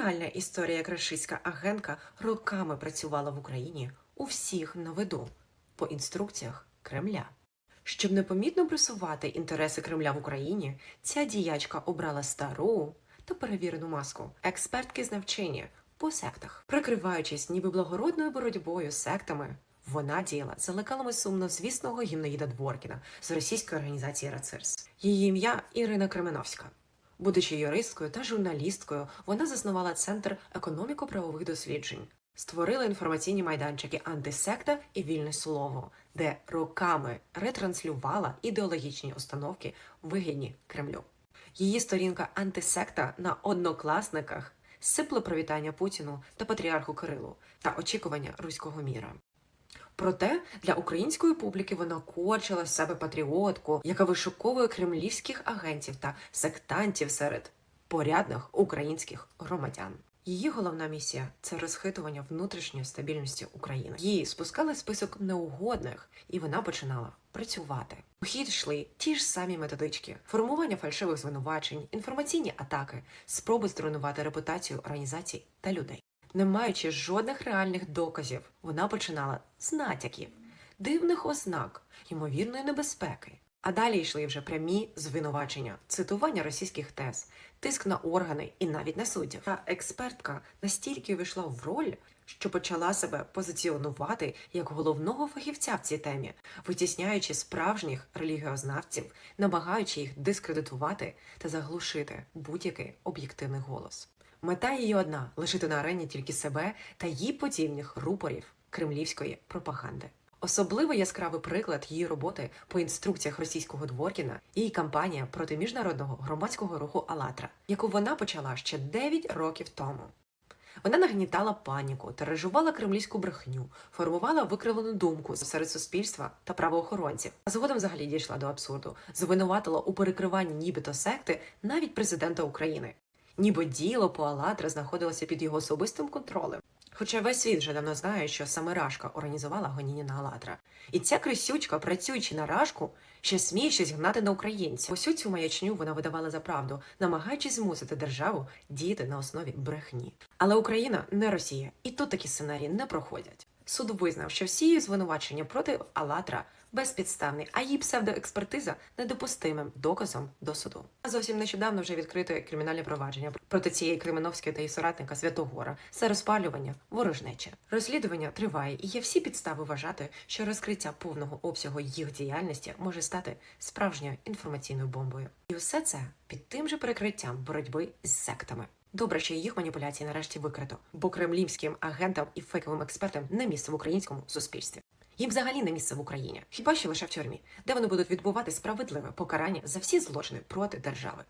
реальна історія, як рашистська агентка роками працювала в Україні у всіх на виду по інструкціях Кремля. Щоб непомітно просувати інтереси Кремля в Україні, ця діячка обрала стару та перевірену маску експертки з навчання по сектах, прикриваючись ніби благородною боротьбою з сектами. Вона діяла за лекалами сумнозвісного гімнаїда Дворкіна з російської організації Рацирс. Її ім'я Ірина Кременовська. Будучи юристкою та журналісткою, вона заснувала центр економіко-правових досліджень, створила інформаційні майданчики антисекта і вільне слово, де роками ретранслювала ідеологічні установки, вигідні Кремлю. Її сторінка антисекта на однокласниках сипле привітання Путіну та патріарху Кирилу та очікування руського міра. Проте для української публіки вона корчила з себе патріотку, яка вишуковує кремлівських агентів та сектантів серед порядних українських громадян. Її головна місія це розхитування внутрішньої стабільності України. Її спускали список неугодних, і вона починала працювати. У хід йшли ті ж самі методички: формування фальшивих звинувачень, інформаційні атаки, спроби зруйнувати репутацію організацій та людей. Не маючи жодних реальних доказів, вона починала з натяків, дивних ознак, ймовірної небезпеки. А далі йшли вже прямі звинувачення, цитування російських тез, тиск на органи і навіть на суддів. Та експертка настільки увійшла в роль, що почала себе позиціонувати як головного фахівця в цій темі, витісняючи справжніх релігіознавців, намагаючи їх дискредитувати та заглушити будь-який об'єктивний голос. Мета її одна лишити на арені тільки себе та її подібних рупорів кремлівської пропаганди. Особливо яскравий приклад її роботи по інструкціях російського Дворкіна її кампанія проти міжнародного громадського руху «АЛЛАТРА», яку вона почала ще 9 років тому. Вона нагнітала паніку, тиражувала кремлівську брехню, формувала викривлену думку серед суспільства та правоохоронців. А згодом взагалі дійшла до абсурду, звинуватила у перекриванні нібито секти навіть президента України. Ніби діло по «АЛЛАТРА» знаходилося під його особистим контролем. Хоча весь світ вже давно знає, що саме Рашка організувала гоніння на «АЛЛАТРА». І ця крисючка, працюючи на Рашку, ще сміє щось гнати на українців. Усю цю маячню вона видавала за правду, намагаючись змусити державу діяти на основі брехні. Але Україна не Росія, і тут такі сценарії не проходять. Суд визнав, що всі її звинувачення проти «АЛЛАТРА» безпідставні, а її псевдоекспертиза недопустимим доказом до суду. А зовсім нещодавно вже відкрите кримінальне провадження проти цієї Кременовської та її соратника Святогора за розпалювання ворожнечі. Розслідування триває, і є всі підстави вважати, що розкриття повного обсягу їх діяльності може стати справжньою інформаційною бомбою. І все це під тим же прикриттям боротьби з сектами. Добре, що їх маніпуляції нарешті викрито, бо кремлівським агентам і фейковим експертам не місце в українському суспільстві. Їм взагалі не місце в Україні, хіба що лише в тюрмі, де вони будуть відбувати справедливе покарання за всі злочини проти держави.